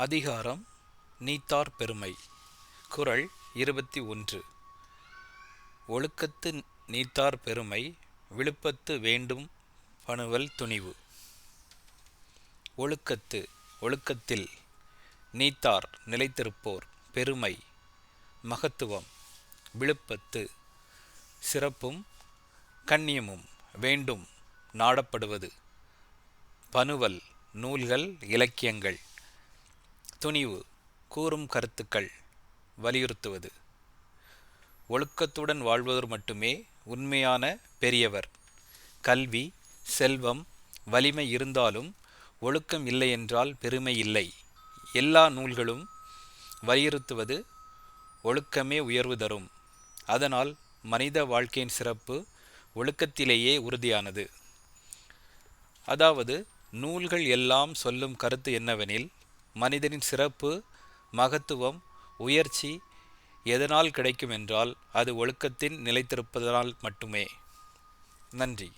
அதிகாரம் நீத்தார் பெருமை. குறள் இருபத்தி ஒன்று. ஒழுக்கத்து நீத்தார் பெருமை விழுப்பத்து வேண்டும் பணுவல் துணிவு. ஒழுக்கத்து ஒழுக்கத்தில் நீத்தார் நிலைத்திருப்போர் பெருமை மகத்துவம் விழுப்பத்து சிறப்பும் கண்ணியமும் வேண்டும் நாடப்படுவது. பனுவல் நூல்கள் இலக்கியங்கள். துணிவு கூறும் கருத்துக்கள் வலியுறுத்துவது. ஒழுக்கத்துடன் வாழ்வதோர் மட்டுமே உண்மையான பெரியவர். கல்வி செல்வம் வலிமை இருந்தாலும் ஒழுக்கம் இல்லை என்றால் பெருமை இல்லை. எல்லா நூல்களும் வலியுறுத்துவது ஒழுக்கமே உயர்வு தரும். அதனால் மனித வாழ்க்கையின் சிறப்பு ஒழுக்கத்திலேயே உறுதியானது. அதாவது நூல்கள் எல்லாம் சொல்லும் கருத்து என்னவெனில் மனிதனின் சிறப்பு மகத்துவம் உயர்ச்சி எதனால் கிடைக்கும் என்றால் அது ஒழுக்கத்தின் நிலைத்திருப்பதனால் மட்டுமே. நன்றி.